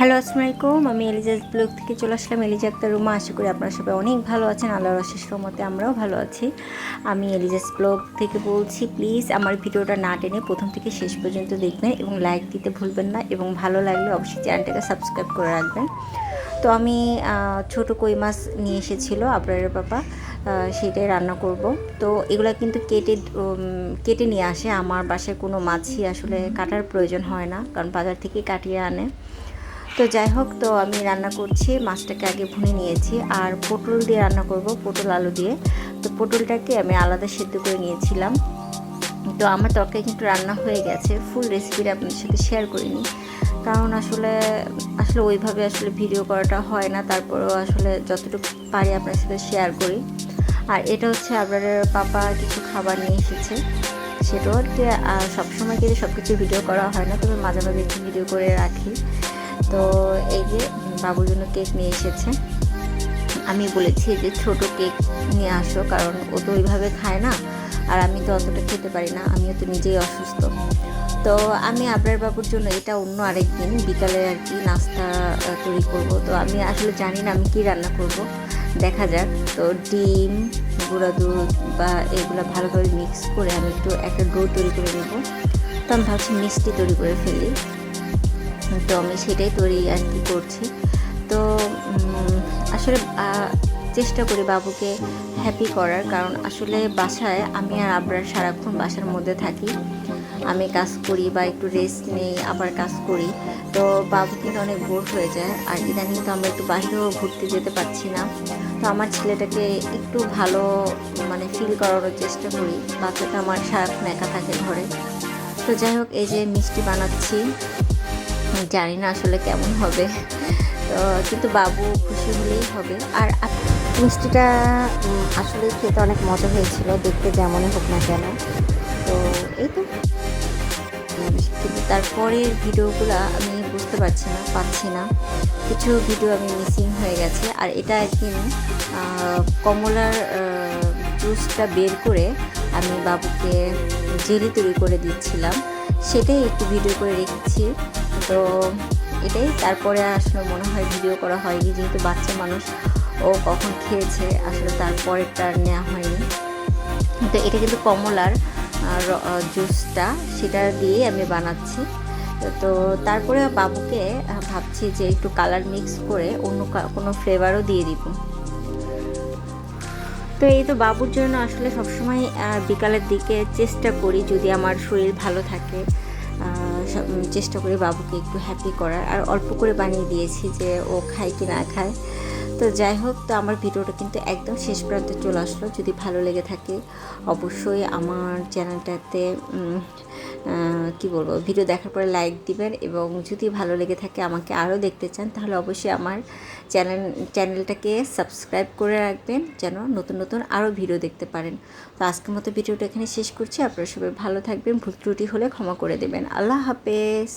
Hello আসসালামু আলাইকুম। আমি এলিজাস ব্লগ থেকে চলে আসলাম। এলিজা আক্তার রুমা আশা করি আপনারা সবাই অনেক ভালো আছেন। আল্লাহর অশেষ রহমতে আমরাও ভালো আছি। আমি এলিজাস ব্লগ থেকে বলছি প্লিজ আমার ভিডিওটা না টেনে প্রথম থেকে শেষ পর্যন্ত দেখবেন এবং লাইক দিতে ভুলবেন না এবং ভালো লাগলে অবশ্যই চ্যানেলটাকে সাবস্ক্রাইব করে রাখবেন। তো আমি ছোট কই মাছ নিয়ে এসেছিল আপনার আহ, সেটাই রান্না করব। তো এগুলো কিন্তু কেটে কেটে নিয়ে আসে। আমার বাসায় কোনো মাছই আসলে কাটার প্রয়োজন হয় না কারণ বাজার থেকে কাটিয়ে আনে। তো যাই হোক, তো আমি রান্না করছি, মাছটাকে আগে ভুনে নিয়েছি, আর পটল দিয়ে রান্না করব, পটল আলু দিয়ে। তো পটলটাকে আমি আলাদা সেদ্ধ করে নিয়েছিলাম। তো আমার তরকারি কিন্তু রান্না হয়ে গেছে, ফুল রেসিপিটা আপনাদের সাথে শেয়ার করিনি। কারণ আসলে আসলে ওইভাবে আসলে ভিডিও করাটা হয় না, তারপরেও আসলে যতটুকু পারি আপনার সাথে শেয়ার করি। আর এটা হচ্ছে আপনাদের পাপা কিছু খাবার নিয়ে এসেছে, সেটাও সবসময় কিন্তু সব কিছু ভিডিও করা হয় না, তবে মাঝে মাঝে একটু ভিডিও করে রাখি। তো এই যে বাবুর জন্য কেক নিয়ে এসেছে। আমি বলেছি যে ছোট কেক নিয়ে আসো, কারণ ও তো ওইভাবে খায় না, আর আমি তো অতটা খেতে পারি না, আমিও তো নিজেই অসুস্থ। তো আমি আবরার বাবুর জন্য এটা অন্য আরেক দিন বিকালে আর কি নাস্তা তৈরি করব। তো আমি আসলে জানি না আমি কি রান্না করব, দেখা যাক। তো ডিম, গুঁড়া দুধ বা এগুলো ভালোভাবে মিক্স করে আমি একটু একটা ডো তৈরি করে নেব। তো আমি ভাবছি মিষ্টি তৈরি করে ফেলি। তো আমি সেটাই তৈরি আর কি করছি। তো আসলে চেষ্টা করি বাবুকে হ্যাপি করার। কারণ আসলে বাসায় আমি আর আবরার সারাক্ষণ বাসার মধ্যে থাকি। আমি কাজ করি বা একটু রেস্ট নেই, আবার কাজ করি। তো বাবু কিন্তু অনেক বোর হয়ে যায়। আর ইদানিং তো আমরা একটু বাইরেও ঘুরতে যেতে পারছি না। তো আমার ছেলেটাকে একটু ভালো মানে ফিল করানোর চেষ্টা করি। বাচ্চাটা আমার সারাক্ষণ একা থাকে ঘরে। তো যাই হোক, এই যে মিষ্টি বানাচ্ছি। জানি না আসলে কেমন হবে। তো, কিন্তু বাবু খুশি হলেই হবে। আর মিষ্টিটা আসলে খেতে অনেক মজা হয়েছিল, দেখতে যেমনই হোক না কেন। তো, এই তো। কিন্তু তারপরের ভিডিওগুলো আমি বুঝতে পারছি না, পাচ্ছি না। কিছু ভিডিও আমি মিসিং হয়ে গেছে। আর এটা একদিন কমলার জুসটা বের করে আমি বাবুকে জেলি তৈরি করে দিচ্ছিলাম। সেটাই একটু ভিডিও করে রেখেছি। তো এটাই। তারপরে আসলে মনে হয় ভিডিও করা হয়নি, যেহেতু বাচ্চা মানুষ, ও কখন খেয়েছে, আসলে তারপরেরটা নেওয়া হয়নি। তো এটা কিন্তু কমলার জুসটা, সেটা দিয়ে আমি বানাচ্ছি। তো তারপরে বাবুকে ভাবছি যে একটু কালার মিক্স করে অন্য কোনো ফ্লেভারও দিয়ে দিব। তো এই তো বাবুর জন্য আসলে সবসময় বিকালের দিকে চেষ্টা করি যদি আমার শরীর ভালো থাকে। চেষ্টা করি বাবুকে একটু হ্যাপি করার। আর অল্প করে বানিয়ে দিয়েছি যে ও খায় কি না খায়। তো যাই হোক, তো আমার ভিডিওটা কিন্তু একদম শেষ প্রান্তে চলে আসলো। যদি ভালো লেগে থাকে, অবশ্যই আমার চ্যানেলটাতে কি বলব ভিডিও দেখার পরে লাইক দিবেন এবং যদি ভালো লেগে থাকে আমাকে আরও দেখতে চান, তাহলে অবশ্যই আমার চ্যানেল চ্যানেলটাকে সাবস্ক্রাইব করে রাখবেন যেন নতুন নতুন আরও ভিডিও দেখতে পারেন। তো আজকের মতো ভিডিওটা এখানে শেষ করছি। আপনারা সবাই ভালো থাকবেন, ভুল ত্রুটি হলে ক্ষমা করে দেবেন। আল্লাহ হাফেজ।